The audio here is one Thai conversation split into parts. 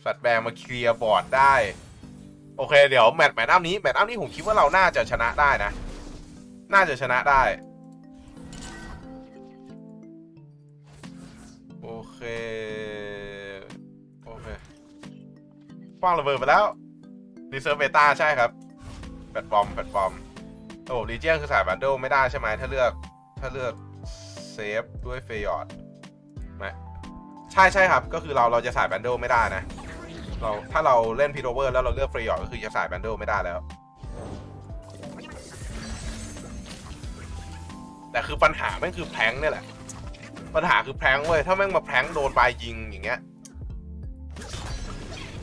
แฟตแบงมาเคลียร์บอร์ดได้ โอเค เดี๋ยวแมตช์แมตช์อัพนี้แมตช์อัพนี้ผมคิดว่าเราน่าจะชนะได้นะ น่าจะชนะได้ โอเค โอเคคว้างระเบิดไปแล้วรีเซิร์ฟเบต้าใช่ครับแพลตฟอร์มแพลตฟอร์มระบบรีเจียนคือสายบันเดิลไม่ได้ใช่ไหมถ้าเลือกถ้าเลือกเซฟด้วยเฟยอร์ดไม่ใช่ใช่ครับ ก็คือเราเราจะสายบันเดิลไม่ได้นะ เราถ้าเราเล่นพีโรเวอร์แล้วเราเลือกเฟยอร์ก็คือจะสายแบนเดิลไม่ได้แล้ว แต่คือปัญหาแม่งคือแพลงเนี่ยแหละ ปัญหาคือแพลงเว้ย ถ้าแม่งมาแพลงโดนปลายยิงอย่างเงี้ย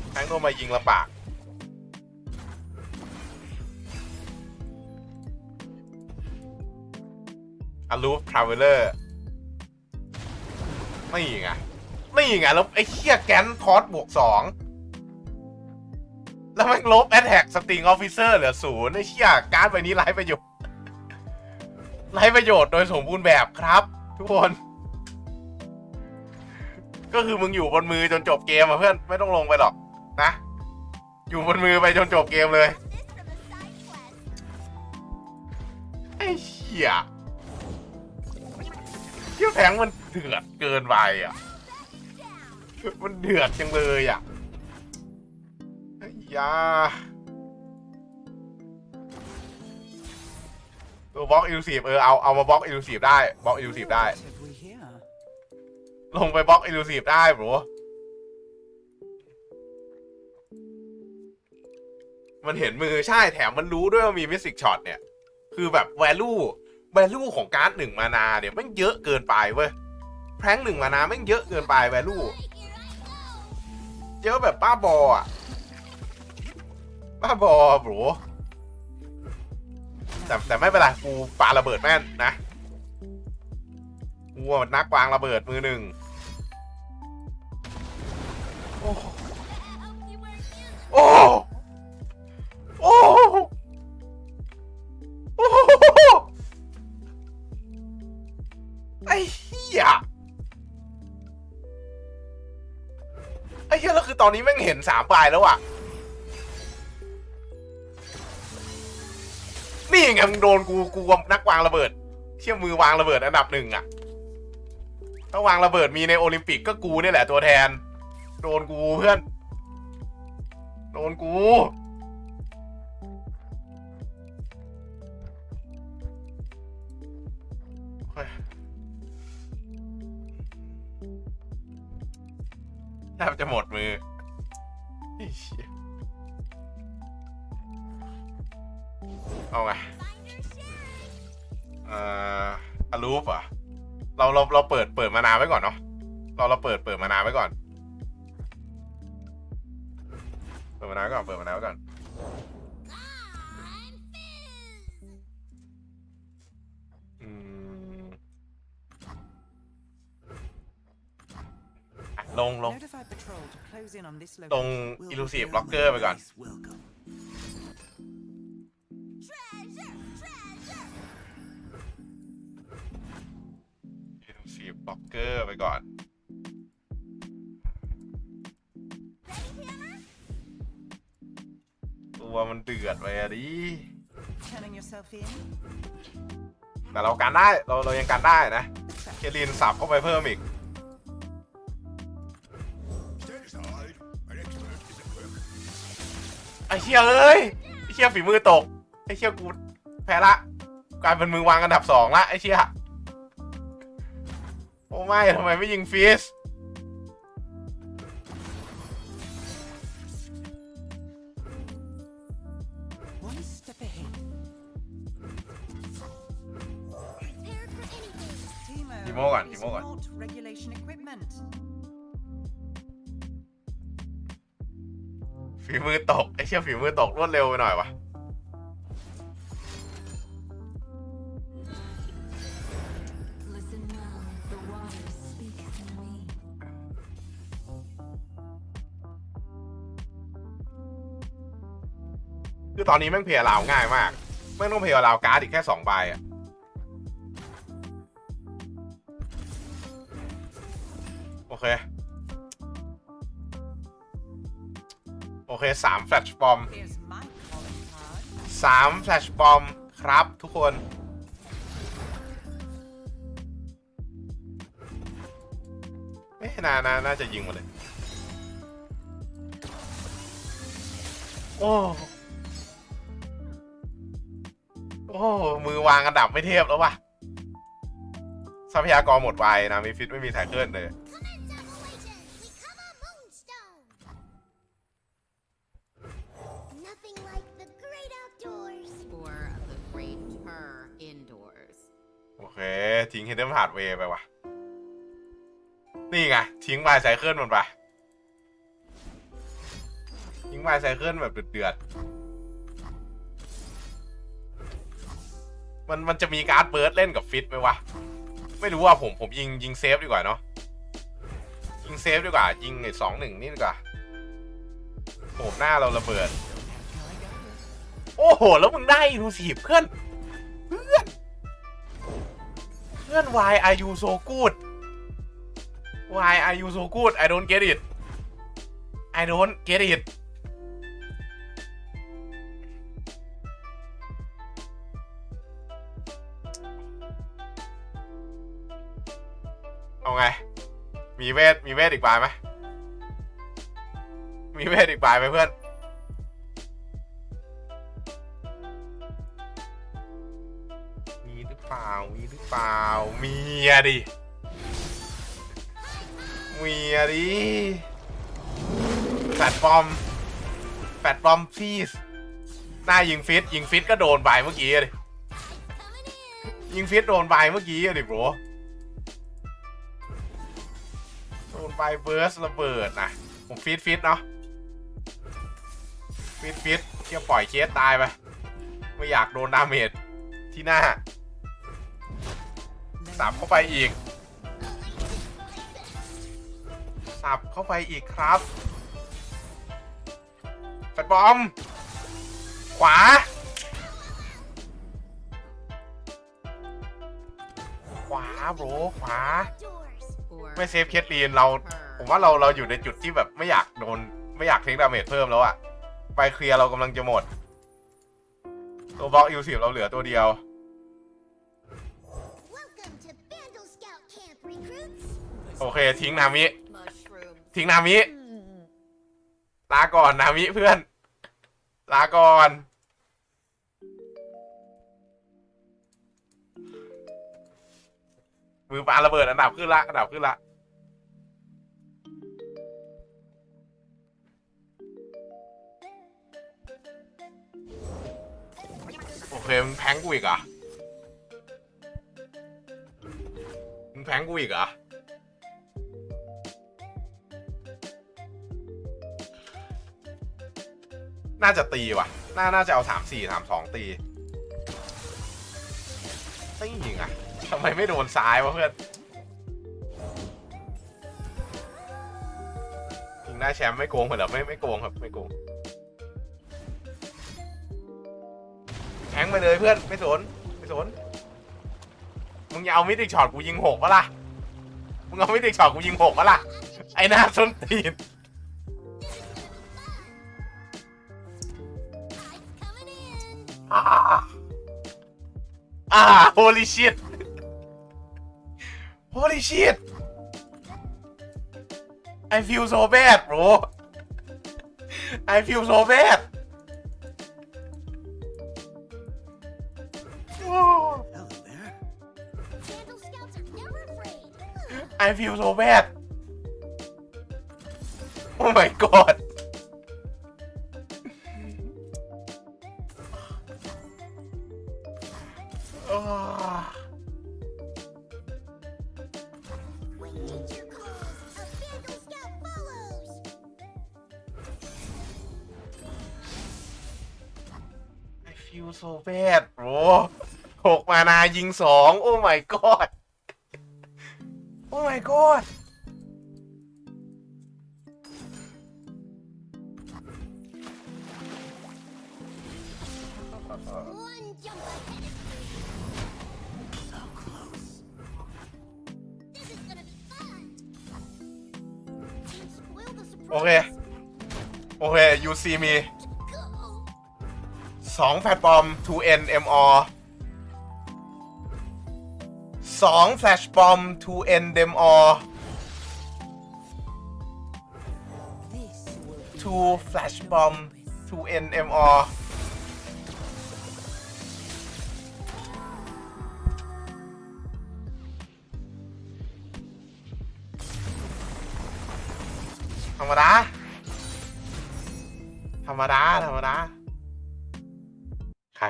แพลงโดนมายิงลำบากอลูฟทราเวลเลอร์ไม่ไงไม่ไงแล้วไอ้เคียแกนคอสบวกสอง แล้วม่งลบแอตแทกสติงออฟฟิเซอร์เหลือศูนย์ไอ้เชี่ยการ์ดใบนี้ไร้ประโยชน์ไร้ประโยชน์โดยสมบูรณ์แบบครับ ทุกคน ก็คือมึงอยู่บนมือจนจบเกมอะเพื่อนไม่ต้องลงไปหรอกนะ อยู่บนมือไปจนจบเกมเลยไอ้เหี้ยเที่ยวแทงมันเดือดเกินไปอะ มันเดือดจังเลยอะ ยาตัวบล็อกอิลูซีฟเออเอาเอามาบล็อกอิลูซีฟได้บล็อกอิลูซีฟได้ ลงไปบล็อกอิลูซีฟได้บรมันเห็นมือใช่แถมมันรู้ด้วยว่ามีมิสิกช็อตเนี่ย คือแบบ value value ของการ์ดหนึ่งมานาเนี่ยม่งเยอะเกินไปเว้ยแพร้งหนึ่งมานาแม่งเยอะเกินไป value เยอะแบบบ้าบออะ บ้าบอบรแต่แต่ไม่เป็นไรกูปาระเบิดแม่นนะกูว่ามันนักวางระเบิดมือหนึ่งโอ้โหโอ้โหโอ้โหโอ้ไอ้เหี้ยไอ้เหี้ยแล้วคือตอนนี้แม่งเห็นสามปลายแล้วอะ นี่ไงมึงโดนกูกูกับนักวางระเบิด เชี่ยมือวางระเบิดอันดับหนึ่งอะถ้าวางระเบิดมีในโอลิมปิกก็กูเนี่ยแหละตัวแทน โดนกูเพื่อน โดนกูแทบจะหมดมือ เหี้ยเอาไงเอ่ออารูฟเหรอะเราเราเราเปิดเปิดมานาวไว้ก่อนเนาะเราเราเปิดเปิดมานาวไว้ก่อน เปิดมานาวไว้ก่อนเปิดมานาวไว้ก่อนอืมอะลงลง Notify patrol to close in on this ตรง location. Elusive Locker ไปก่อน Welcome. ลูซีฟบล็อกเกอร์ไปก่อนตัวมันเดือดไปอะดิ Turning yourself in. แต่เราการได้เราเรายังการได้นะ เคลินสับเข้าไปเพิ่มอีก Stand aside. An expert is at work. ไอ้เชี่ยเอ้ย ไอ้เชี่ยฝีมือตก ไอ้เชี่ยกูแพ้ละ กลายเป็นมือวางอันดับสองละไอ้เชี่ยโอ้ ไม่ทำไมไม่ยิงฟิสทีโมก่อนทีโมก่อนฝีมือตกไอ้เชี่ยฝีมือตกรวดเร็วไปหน่อยวะ คือตอนนี้แม่งเพลย์ลาวง่ายมากแม่งต้องเพลย์ลาวการ์ดอีกแค่สองใบอะโอเค โอเคสามแฟลชบอมสามแฟลชบอมครับทุกคนเอ๊ะนานาน่าจะยิงมาเลย โอ้ อ้มือวางอันดับไม่เทียบแล้ววะทรัพยากรหมดไวนะมีฟิตไม่มีไทเกิลเลย Nothing like the great outdoors. Or the great her indoors. โอเค ทิ้งเฮดเดิลพาดเวย์ไปว่ะ นี่ไง ทิ้งไมล์ไซเคิลมันไป ทิ้งไมล์ไซเคิลแบบเดือดๆ มันมันจะมีการ์ดเบิร์ดเล่นกับฟิตไหมวะ ไม่รู้ว่าผมผมยิงยิงเซฟดีกว่าเนาะ ยิงเซฟดีกว่า ยิงไอ้สองหนึ่งนี่ดีกว่าโหหน้าเราระเบิด โอ้โห แล้วมึงได้ดูสิเพื่อน เพื่อน เพื่อน why are you so good why are you so good I don't get it I don't get it ไง มีเวท มีเวทอีกปลายไหมมีเวทอีกปลายไหมเพื่อนมีหรือเปล่า มีหรือเปล่า มีอะดิ มีอะดิ แฟดบอม แฟดบอมพีสหน้ายิงฟิต ยิงฟิตก็โดนไปเมื่อกี้อะดิยิงฟิตโดนไปเมื่อกี้อะดิโบร โดนไปเบิร์สระเบิดนะผมฟิตฟิตเนาะฟิตฟิตเที่ยวปล่อยเคสตายไป ไม่อยากโดนดาเมจที่หน้าสับเข้าไปอีก สับเข้าไปอีกครับแฟดบอม ขวาขวาโบรขวา ไม่เซฟเคสลีนเรา ผมว่าเราเราอยู่ในจุดที่แบบไม่อยากโดน ไม่อยากเทคดาเมจเพิ่มแล้วอะไปเคลียร์เรากำลังจะหมด ตัวบล็อกยูสิเราเหลือตัวเดียว Welcome to Bandle Scout Camp, recruits. โอเค ทิ้งนามิ mushrooms. ทิ้งนามิ ลาก่อนนามิเพื่อน ลาก่อนมือปาระเบิดอันดับขึ้นละอันดับขึ้นละ อเคมึงแพงกูอีกเหรอมึงแพงกูอีกเหรอน่าจะตีว่ะ น่า น่าจะเอาสามสี่สามสองตีไม่ยิงอะทำไมไม่โดนซ้ายวะเพื่อนยิงได้แชมป์ไม่โกงเหรอไม่ไม่โกงครับ ไม่โกง งไปเลยเพื่อนไม่สนไม่สนมึงอย่าเอามิติช็อตกูยิงหกปะล่ะมึงเอามิติช็อตกูยิงหกปะล่ะไอ้หน้าส้นตีนอ่าอ่า holy shit holy shit I feel so bad bro I feel so bad I feel so bad Oh my god Ah. When nature calls, a Bandle Scout follows. I feel so bad bro หกมานายิงสอง โอ้ my god The surprise. โอเค โอเค UC มีสองแพลตฟอร์ม 2N MR สองแฟลชบอม 2N DMR This will be two flash bomb 2N MR ธร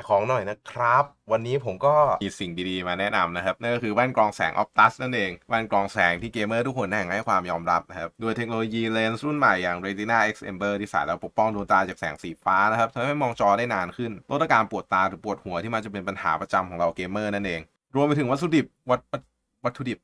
ของหน่อยนะครับ วันนี้ผมก็มีสิ่งดีๆมาแนะนำนะครับนั่นก็คือแว่นกรองแสง Optus นั่นเองแว่นกรองแสงที่เกมเมอร์ทุกคนแห่งให้ความยอมรับนะครับด้วยเทคโนโลยีเลนส์รุ่นใหม่อย่าง Retina X Amber ที่ใส่แล้วปกป้องดวงตาจากแสงสีฟ้านะครับทำให้มองจอได้นานขึ้นลดอาการปวดตาหรือปวดหัวที่มันจะเป็นปัญหาประจำของเราเกมเมอร์นั่นเอง รวมไปถึงวัตถุดิบวัตวัตวัตถุดิบ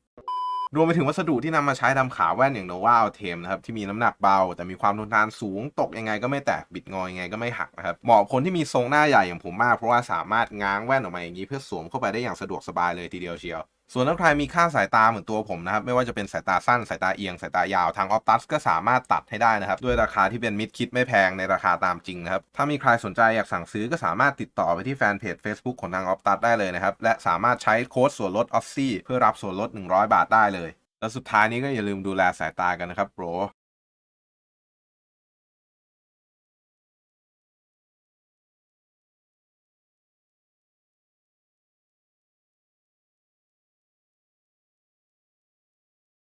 รวมไปถึงวัสดุที่นำมาใช้ทำขาแว่นอย่าง Nova Ultem นะครับที่มีน้ำหนักเบา แต่มีความทนทานสูงตกยังไงก็ไม่แตกบิดงอยังไงก็ไม่หักนะครับเหมาะคนที่มีทรงหน้าใหญ่อย่างผมมากเพราะว่าสามารถง้างแว่นออกมาอย่างนี้เพื่อสวมเข้าไปได้อย่างสะดวกสบายเลยทีเดียวเชียว ส่วนถ้าใครมีค่าสายตาเหมือนตัวผมนะครับ ไม่ว่าจะเป็นสายตาสั้นสายตาเอียงสายตายาวทางออฟตัสก็สามารถตัดให้ได้นะครับ ด้วยราคาที่เป็นมิดคิดไม่แพงในราคาตามจริงนะครับ ถ้ามีใครสนใจอยากสั่งซื้อก็สามารถติดต่อไปที่แฟนเพจ Facebook ของทางออฟตัสได้เลยนะครับ และสามารถใช้โค้ดส่วนลดออซี่เพื่อรับส่วนลด 100 บาทได้เลย แล้วสุดท้ายนี้ก็อย่าลืมดูแลสายตากันนะครับโบร